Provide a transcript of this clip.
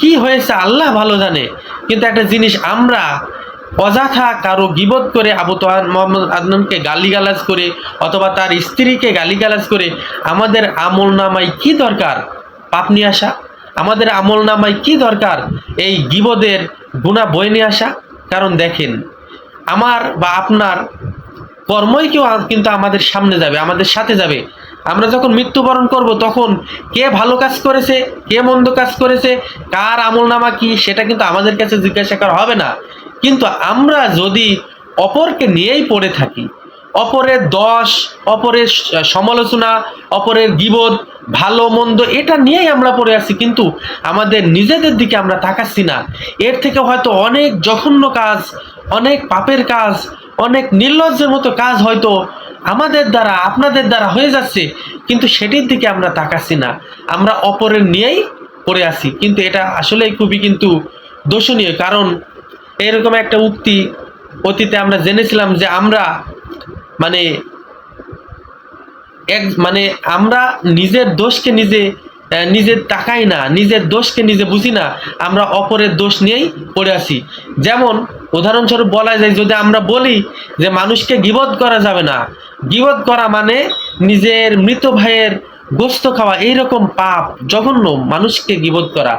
কি হয়েছে? আল্লাহ ভালো জানে। কিন্তু একটা জিনিস, আমরা অযথা কারও গিবত করে আবু তোহান মোহাম্মদ আদনানকে গালিগালাজ করে অথবা তার স্ত্রীকে গালিগালাজ করে, আমাদের আমল নামায় কি দরকার? পাপ নিয়ে আসা? আমাদের আমল নামায় কি দরকার? এই গিবদের গুণা বয়ে নিয়ে আসা? কারণ দেখেন, আমার বা আপনার কর্মই কেউ কিন্তু আমাদের সামনে যাবে, আমাদের সাথে যাবে। আমরা যখন মৃত্যুবরণ করব, তখন কে ভালো কাজ করেছে, কে মন্দ কাজ করেছে, কার আমল নামা কি, সেটা কিন্তু আমাদের কাছে জিজ্ঞাসা করা হবে না। কিন্তু আমরা যদি অপরকে নিয়েই পড়ে থাকি, অপরের দশ অপরের সমালোচনা, অপরের গিবোধ ভালো, মন্দ, এটা নিয়েই আমরা পড়ে আছি, কিন্তু আমাদের নিজেদের দিকে আমরা তাকাচ্ছি না। এর থেকে হয়তো অনেক জঘন্য কাজ, অনেক পাপের কাজ, অনেক নির্লজ্জের মতো কাজ হয়তো আমাদের দ্বারা, আপনাদের দ্বারা হয়ে যাচ্ছে, কিন্তু সেটির দিকে আমরা তাকাচ্ছি না। আমরা অপরের নিয়েই পড়ে আছি। কিন্তু এটা আসলেই খুবই কিন্তু দোষণীয়, কারণ এরকম একটা উক্তি অতীতে আমরা জেনেছিলাম যে আমরা মানে এক মানে আমরা নিজের দোষকে নিজে নিজের তাকাই না, নিজের দোষকে নিজে বুঝি না, আমরা অপরের দোষ নিয়েই পড়ে আসি যেমন, উদাহরণস্বরূপ বলা যায়, যদি আমরা বলি যে মানুষকে গিবত করা যাবে না, গিবত করা মানে নিজের মৃত ভাইয়ের গোস্ত খাওয়া, এইরকম পাপ, জঘন্য মানুষকে গিবত করা।